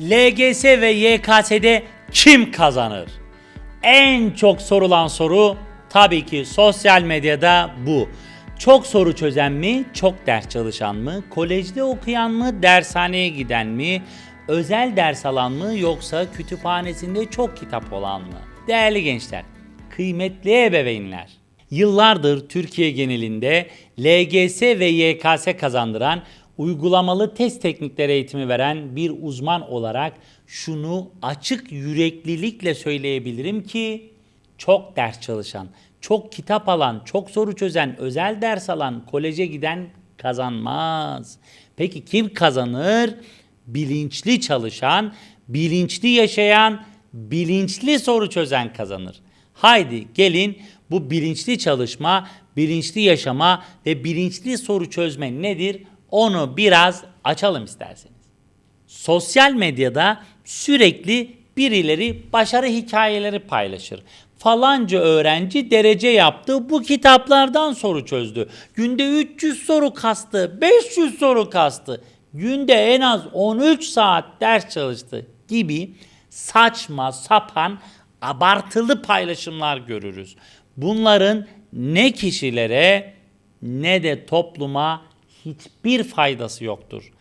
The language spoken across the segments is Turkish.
LGS ve YKS'de kim kazanır? En çok sorulan soru tabii ki sosyal medyada bu. Çok soru çözen mi, çok ders çalışan mı, kolejde okuyan mı, dershaneye giden mi, özel ders alan mı yoksa kütüphanesinde çok kitap olan mı? Değerli gençler, kıymetli ebeveynler, yıllardır Türkiye genelinde LGS ve YKS kazandıran uygulamalı test teknikleri eğitimi veren bir uzman olarak şunu açık yüreklilikle söyleyebilirim ki çok ders çalışan, çok kitap alan, çok soru çözen, özel ders alan, koleje giden kazanmaz. Peki kim kazanır? Bilinçli çalışan, bilinçli yaşayan, bilinçli soru çözen kazanır. Haydi gelin bu bilinçli çalışma, bilinçli yaşama ve bilinçli soru çözme nedir? Onu biraz açalım isterseniz. Sosyal medyada sürekli birileri başarı hikayeleri paylaşır. Falanca öğrenci derece yaptı, bu kitaplardan soru çözdü. Günde 300 soru kastı, 500 soru kastı. Günde en az 13 saat ders çalıştı gibi saçma sapan abartılı paylaşımlar görürüz. Bunların ne kişilere ne de topluma hiçbir faydası yoktur.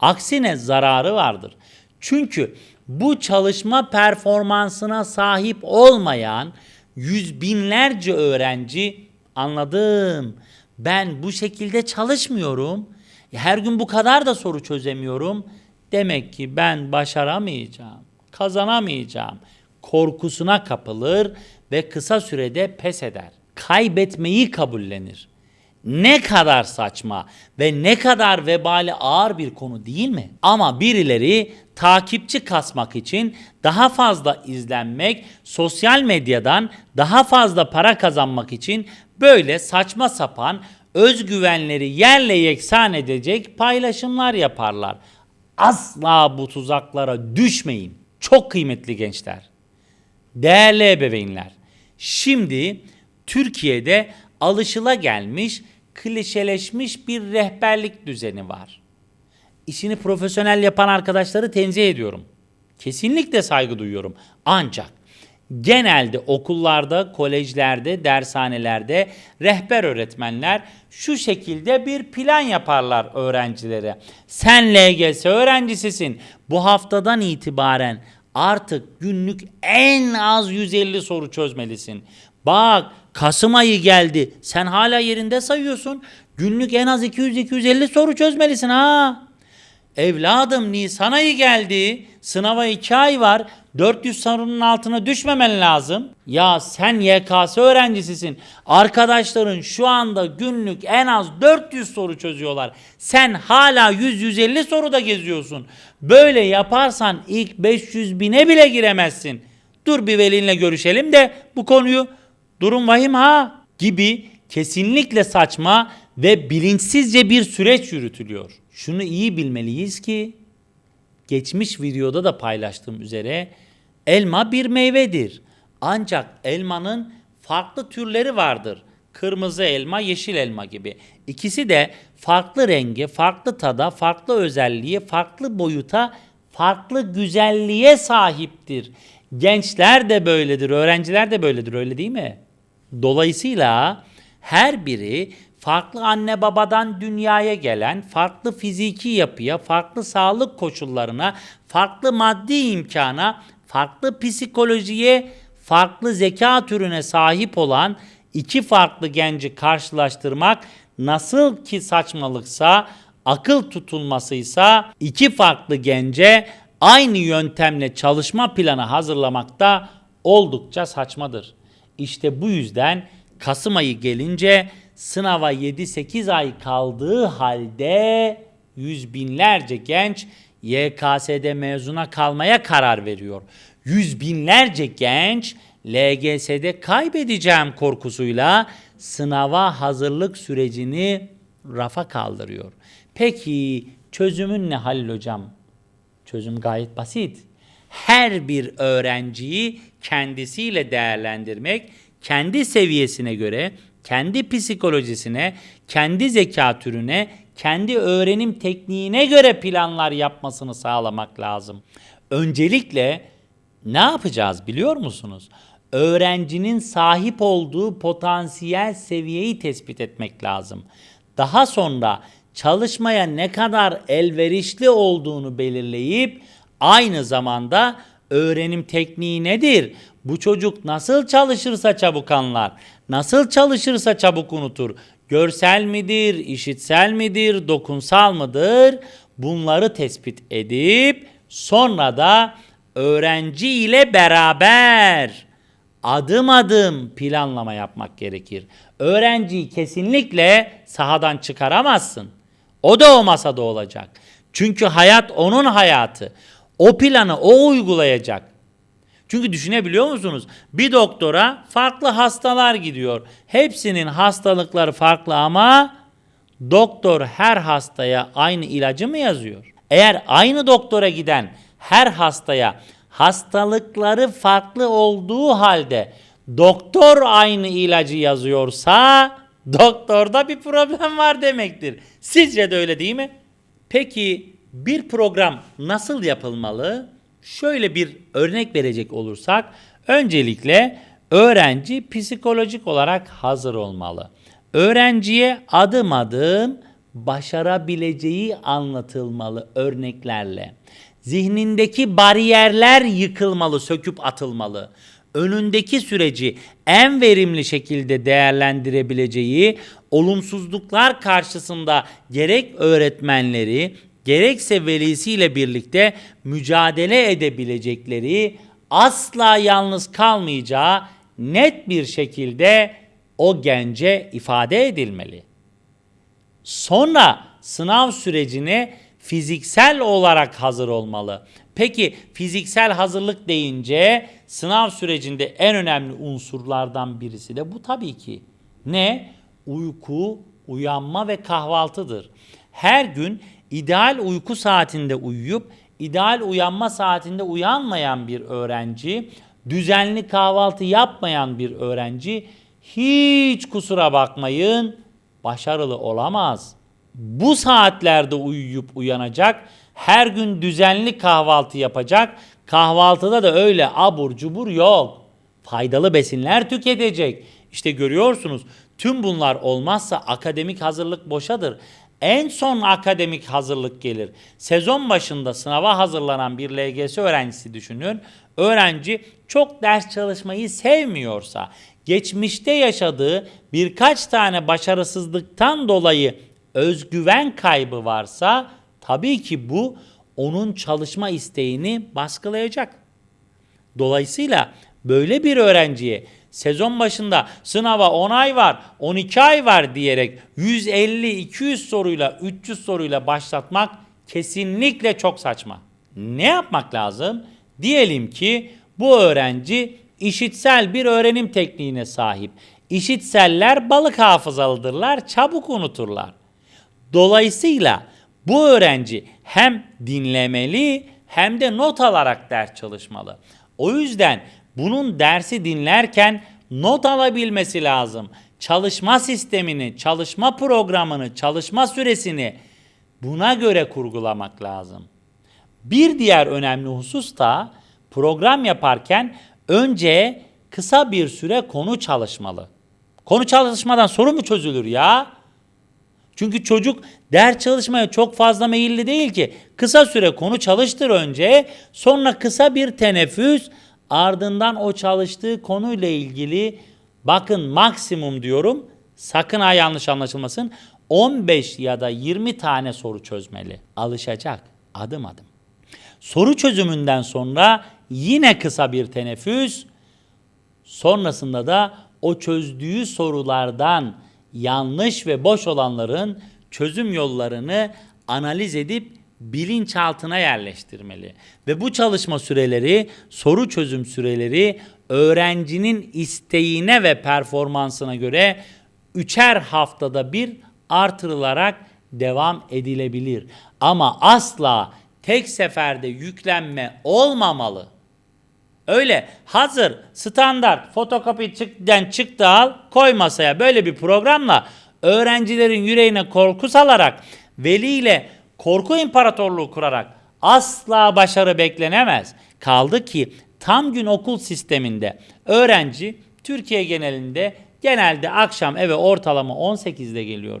Aksine zararı vardır. Çünkü bu çalışma performansına sahip olmayan yüz binlerce öğrenci anladım. Ben bu şekilde çalışmıyorum. Her gün bu kadar da soru çözemiyorum. Demek ki ben başaramayacağım, kazanamayacağım korkusuna kapılır ve kısa sürede pes eder. Kaybetmeyi kabullenir. Ne kadar saçma ve ne kadar vebali ağır bir konu değil mi? Ama birileri takipçi kasmak için daha fazla izlenmek, sosyal medyadan daha fazla para kazanmak için böyle saçma sapan özgüvenleri yerle yeksan edecek paylaşımlar yaparlar. Asla bu tuzaklara düşmeyin. Çok kıymetli gençler. Değerli ebeveynler, şimdi Türkiye'de alışıla gelmiş, klişeleşmiş bir rehberlik düzeni var. İşini profesyonel yapan arkadaşları tenzih ediyorum. Kesinlikle saygı duyuyorum. Ancak genelde okullarda, kolejlerde, dershanelerde rehber öğretmenler şu şekilde bir plan yaparlar öğrencilere. Sen LGS öğrencisisin. Bu haftadan itibaren artık günlük en az 150 soru çözmelisin. Bak Kasım ayı geldi. Sen hala yerinde sayıyorsun. Günlük en az 200-250 soru çözmelisin ha. Evladım Nisan ayı geldi. Sınava 2 ay var. 400 sorunun altına düşmemen lazım. Ya sen YKS öğrencisisin. Arkadaşların şu anda günlük en az 400 soru çözüyorlar. Sen hala 100-150 soruda geziyorsun. Böyle yaparsan ilk 500 bine bile giremezsin. Dur bir velinle görüşelim de bu konuyu durum vahim ha gibi kesinlikle saçma ve bilinçsizce bir süreç yürütülüyor. Şunu iyi bilmeliyiz ki geçmiş videoda da paylaştığım üzere elma bir meyvedir. Ancak elmanın farklı türleri vardır. Kırmızı elma, yeşil elma gibi. İkisi de farklı renge, farklı tada, farklı özelliğe, farklı boyuta, farklı güzelliğe sahiptir. Gençler de böyledir, öğrenciler de böyledir öyle değil mi? Dolayısıyla her biri farklı anne babadan dünyaya gelen, farklı fiziki yapıya, farklı sağlık koşullarına, farklı maddi imkana, farklı psikolojiye, farklı zeka türüne sahip olan iki farklı genci karşılaştırmak nasıl ki saçmalıksa, akıl tutulmasıysa iki farklı gence aynı yöntemle çalışma planı hazırlamakta oldukça saçmadır. İşte bu yüzden Kasım ayı gelince sınava 7-8 ay kaldığı halde yüz binlerce genç YKS'de mezuna kalmaya karar veriyor. Yüz binlerce genç LGS'de kaybedeceğim korkusuyla sınava hazırlık sürecini rafa kaldırıyor. Peki çözümün ne Halil hocam? Çözüm gayet basit. Her bir öğrenciyi kendisiyle değerlendirmek, kendi seviyesine göre, kendi psikolojisine, kendi zeka türüne, kendi öğrenim tekniğine göre planlar yapmasını sağlamak lazım. Öncelikle ne yapacağız biliyor musunuz? Öğrencinin sahip olduğu potansiyel seviyeyi tespit etmek lazım. Daha sonra çalışmaya ne kadar elverişli olduğunu belirleyip aynı zamanda öğrenim tekniği nedir? Bu çocuk nasıl çalışırsa çabuk anlar, nasıl çalışırsa çabuk unutur. Görsel midir, işitsel midir, dokunsal mıdır? Bunları tespit edip sonra da öğrenci ile beraber adım adım planlama yapmak gerekir. Öğrenciyi kesinlikle sahadan çıkaramazsın. O da o masada olacak. Çünkü hayat onun hayatı. O planı o uygulayacak. Çünkü düşünebiliyor musunuz? Bir doktora farklı hastalar gidiyor. Hepsinin hastalıkları farklı ama doktor her hastaya aynı ilacı mı yazıyor? Eğer aynı doktora giden her hastaya hastalıkları farklı olduğu halde doktor aynı ilacı yazıyorsa doktorda bir problem var demektir. Sizce de öyle değil mi? Peki bir program nasıl yapılmalı? Şöyle bir örnek verecek olursak öncelikle öğrenci psikolojik olarak hazır olmalı. Öğrenciye adım adım başarabileceği anlatılmalı örneklerle. Zihnindeki bariyerler yıkılmalı, söküp atılmalı. Önündeki süreci en verimli şekilde değerlendirebileceği, olumsuzluklar karşısında gerek öğretmenleri, gerekse velisiyle birlikte mücadele edebilecekleri, asla yalnız kalmayacağı net bir şekilde o gence ifade edilmeli. Sonra sınav sürecine fiziksel olarak hazır olmalı. Peki fiziksel hazırlık deyince sınav sürecinde en önemli unsurlardan birisi de bu tabii ki. Ne? Uyku, uyanma ve kahvaltıdır. Her gün ideal uyku saatinde uyuyup ideal uyanma saatinde uyanmayan bir öğrenci, düzenli kahvaltı yapmayan bir öğrenci hiç kusura bakmayın başarılı olamaz. Bu saatlerde uyuyup uyanacak, her gün düzenli kahvaltı yapacak. Kahvaltıda da öyle abur cubur yok. Faydalı besinler tüketecek. İşte görüyorsunuz tüm bunlar olmazsa akademik hazırlık boşadır. En son akademik hazırlık gelir. Sezon başında sınava hazırlanan bir LGS öğrencisi düşünün. Öğrenci çok ders çalışmayı sevmiyorsa, geçmişte yaşadığı birkaç tane başarısızlıktan dolayı özgüven kaybı varsa tabii ki bu onun çalışma isteğini baskılayacak. Dolayısıyla böyle bir öğrenciye sezon başında sınava 10 ay var, 12 ay var diyerek 150-200 soruyla, 300 soruyla başlatmak kesinlikle çok saçma. Ne yapmak lazım? Diyelim ki bu öğrenci işitsel bir öğrenim tekniğine sahip. İşitseller balık hafızalıdırlar, çabuk unuturlar. Dolayısıyla bu öğrenci hem dinlemeli hem de not alarak ders çalışmalı. O yüzden bunun dersi dinlerken not alabilmesi lazım. Çalışma sistemini, çalışma programını, çalışma süresini buna göre kurgulamak lazım. Bir diğer önemli husus da program yaparken önce kısa bir süre konu çalışmalı. Konu çalışmadan soru mu çözülür ya? Çünkü çocuk ders çalışmaya çok fazla meyilli değil ki. Kısa süre konu çalıştır önce, sonra kısa bir teneffüs, ardından o çalıştığı konuyla ilgili bakın maksimum diyorum. Sakın ha yanlış anlaşılmasın. 15 ya da 20 tane soru çözmeli. Alışacak adım adım. Soru çözümünden sonra yine kısa bir teneffüs, sonrasında da o çözdüğü sorulardan yanlış ve boş olanların çözüm yollarını analiz edip bilinçaltına yerleştirmeli. Ve bu çalışma süreleri, soru çözüm süreleri öğrencinin isteğine ve performansına göre üçer haftada bir artırılarak devam edilebilir. Ama asla tek seferde yüklenme olmamalı. Öyle hazır standart fotokopi çıktıdan çıktı al koy masaya böyle bir programla öğrencilerin yüreğine korku salarak veliyle korku imparatorluğu kurarak asla başarı beklenemez. Kaldı ki tam gün okul sisteminde öğrenci Türkiye genelinde genelde akşam eve ortalama 18'de geliyor.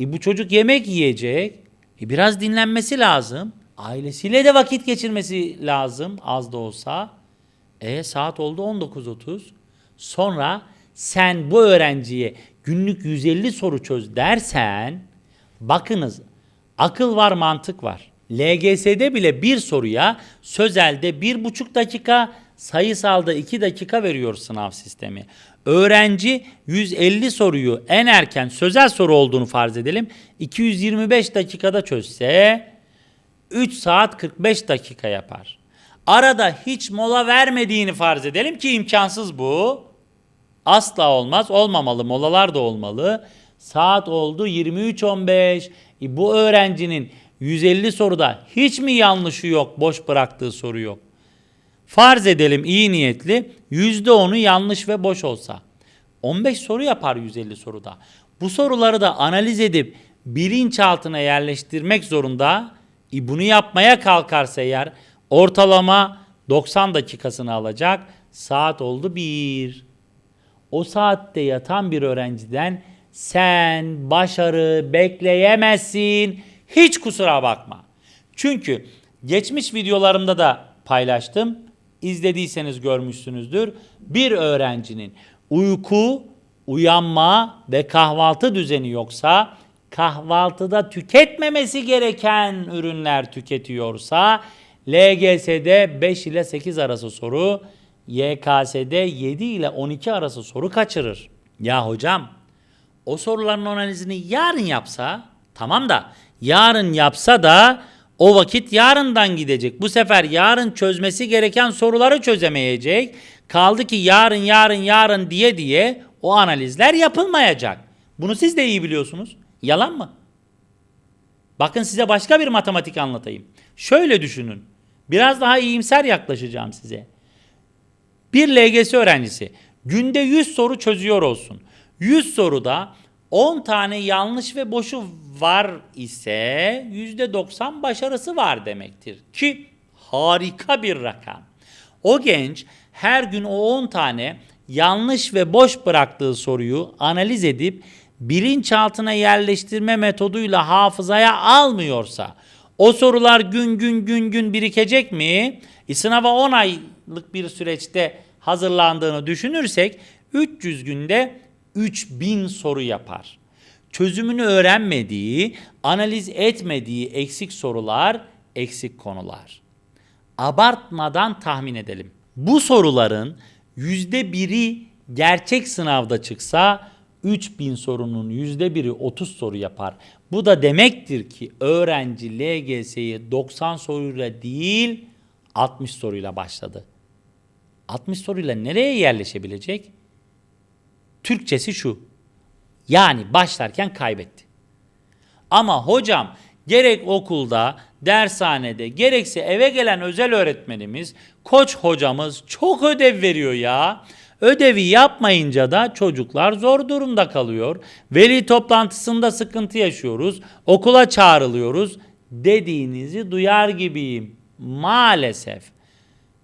E bu çocuk yemek yiyecek. E biraz dinlenmesi lazım. Ailesiyle de vakit geçirmesi lazım az da olsa. E saat oldu 19.30. Sonra sen bu öğrenciye günlük 150 soru çöz dersen bakınız akıl var mantık var. LGS'de bile bir soruya sözelde bir buçuk dakika sayısalda 2 dakika veriyor sınav sistemi. Öğrenci 150 soruyu en erken sözel soru olduğunu farz edelim. 225 dakikada çözse 3 saat 45 dakika yapar. Arada hiç mola vermediğini farz edelim ki imkansız bu. Asla olmaz. Olmamalı. Molalar da olmalı. Saat oldu 23.15. E bu öğrencinin 150 soruda hiç mi yanlışı yok, boş bıraktığı soru yok? Farz edelim iyi niyetli %10'u yanlış ve boş olsa. 15 soru yapar 150 soruda. Bu soruları da analiz edip bilinçaltına yerleştirmek zorunda. E bunu yapmaya kalkarsa eğer ortalama 90 dakikasını alacak. Saat oldu 1. O saatte yatan bir öğrenciden sen başarı bekleyemezsin. Hiç kusura bakma. Çünkü geçmiş videolarımda da paylaştım. İzlediyseniz görmüşsünüzdür. Bir öğrencinin uyku, uyanma ve kahvaltı düzeni yoksa, kahvaltıda tüketmemesi gereken ürünler tüketiyorsa, LGS'de 5 ile 8 arası soru, YKS'de 7 ile 12 arası soru kaçırır. Ya hocam, o soruların analizini yarın yapsa, tamam da yarın yapsa da o vakit yarından gidecek. Bu sefer yarın çözmesi gereken soruları çözemeyecek. Kaldı ki yarın yarın yarın diye diye o analizler yapılmayacak. Bunu siz de iyi biliyorsunuz. Yalan mı? Bakın size başka bir matematik anlatayım. Şöyle düşünün. Biraz daha iyimser yaklaşacağım size. Bir LGS öğrencisi günde 100 soru çözüyor olsun. 100 soruda 10 tane yanlış ve boşu var ise %90 başarısı var demektir. Ki harika bir rakam. O genç her gün o 10 tane yanlış ve boş bıraktığı soruyu analiz edip bilinçaltına yerleştirme metoduyla hafızaya almıyorsa o sorular gün gün gün gün birikecek mi? E, sınava 10 aylık bir süreçte hazırlandığını düşünürsek 300 günde 3000 soru yapar. Çözümünü öğrenmediği, analiz etmediği eksik sorular, eksik konular. Abartmadan tahmin edelim. Bu soruların yüzde biri gerçek sınavda çıksa 3000 sorunun yüzde biri 30 soru yapar. Bu da demektir ki öğrenci LGS'yi 90 soruyla değil 60 soruyla başladı. 60 soruyla nereye yerleşebilecek? Türkçesi şu. Yani başlarken kaybetti. Ama hocam gerek okulda, dershanede, gerekse eve gelen özel öğretmenimiz, koç hocamız çok ödev veriyor ya. Ödevi yapmayınca da çocuklar zor durumda kalıyor. Veli toplantısında sıkıntı yaşıyoruz. Okula çağrılıyoruz dediğinizi duyar gibiyim. Maalesef.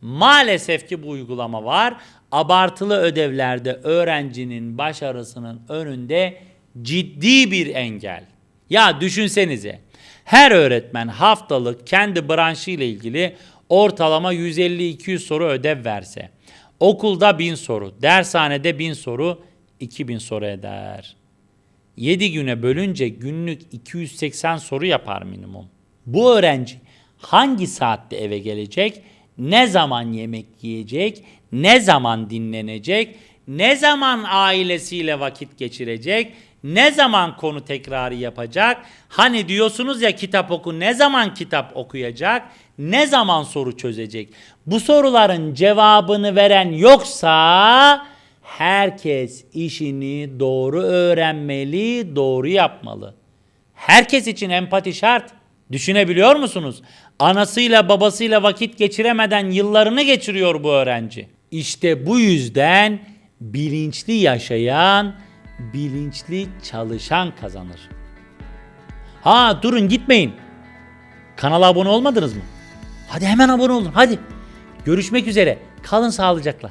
Maalesef ki bu uygulama var. Abartılı ödevlerde öğrencinin başarısının önünde ciddi bir engel. Ya düşünsenize. Her öğretmen haftalık kendi branşı ile ilgili ortalama 150-200 soru ödev verse. Okulda 1000 soru, dershanede 1000 soru, 2000 soru eder. 7 güne bölünce günlük 280 soru yapar minimum. Bu öğrenci hangi saatte eve gelecek? Ne zaman yemek yiyecek, ne zaman dinlenecek, ne zaman ailesiyle vakit geçirecek, ne zaman konu tekrarı yapacak? Hani diyorsunuz ya kitap oku ne zaman kitap okuyacak? Ne zaman soru çözecek? Bu soruların cevabını veren yoksa herkes işini doğru öğrenmeli, doğru yapmalı. Herkes için empati şart. Düşünebiliyor musunuz? Anasıyla babasıyla vakit geçiremeden yıllarını geçiriyor bu öğrenci. İşte bu yüzden bilinçli yaşayan, bilinçli çalışan kazanır. Ha durun gitmeyin. Kanala abone olmadınız mı? Hadi hemen abone olun hadi. Görüşmek üzere. Kalın sağlıcakla.